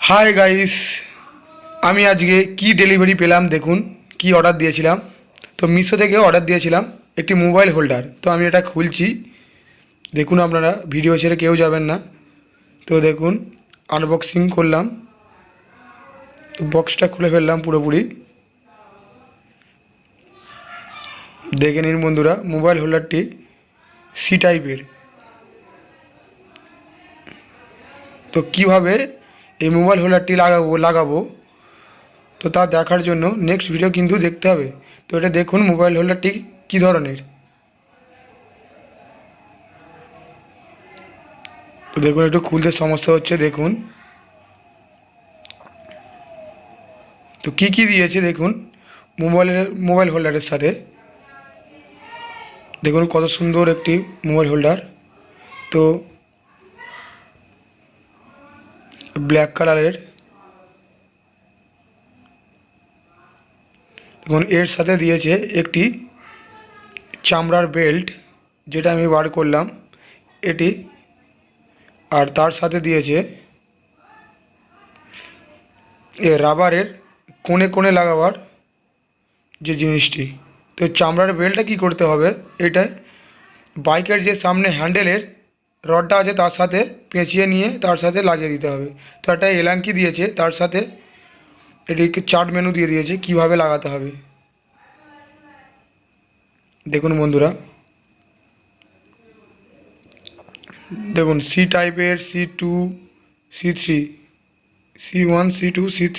Hi guys আমি আজকে কি ডেলিভারি পেলাম দেখুন, কি অর্ডার দিয়েছিলাম। তো মিশো থেকে অর্ডার দিয়েছিলাম একটি মোবাইল হোল্ডার তো আমি এটা খুলছি। দেখুন আপনারা ভিডিও ছেড়ে কেউ যাবেন না। তো দেখুন আনবক্সিং করলাম। বক্সটা খুলে ফেললাম পুরোপুরি। দেখে নিন বন্ধুরা মোবাইল হোল্ডারটি সি টাইপের তো কীভাবে এই মোবাইল হোল্ডারটি লাগাবো লাগাবো। তো তা দেখার জন্য নেক্সট ভিডিও কিন্তু দেখতে হবে। তো এটা দেখুন মোবাইল হোল্ডারটি কী ধরনের। তো দেখুন, একটু খুলতে সমস্যা হচ্ছে, দেখুন। তো কি কি দিয়েছে, দেখুন, মোবাইলের, মোবাইল হোল্ডারের সাথে। দেখুন কত সুন্দর একটি মোবাইল হোল্ডার। তো ব্ল্যাক কালারের এবং এর সাথে দিয়েছে একটি চামড়ার বেল্ট যেটা আমি বার করলাম। এটি, আর তার সাথে দিয়েছে এ রাবারের কোণে কোণে লাগাবার যে জিনিসটি। তো চামড়ার বেল্টটা কি করতে হবে? এটা বাইকের যে সামনে হ্যান্ডেলের রডটা আছে তার সাথে, পেঁচিয়ে নিয়ে তার সাথে লাগিয়ে দিতে হবে। তো একটা এলাঙ্কি দিয়েছে? তার সাথে এটিকে চার্ট মেনু দিয়ে দিয়েছে, কীভাবে লাগাতে হবে। দেখুন বন্ধুরা। দেখুন সি টাইপের C two C three C one C two C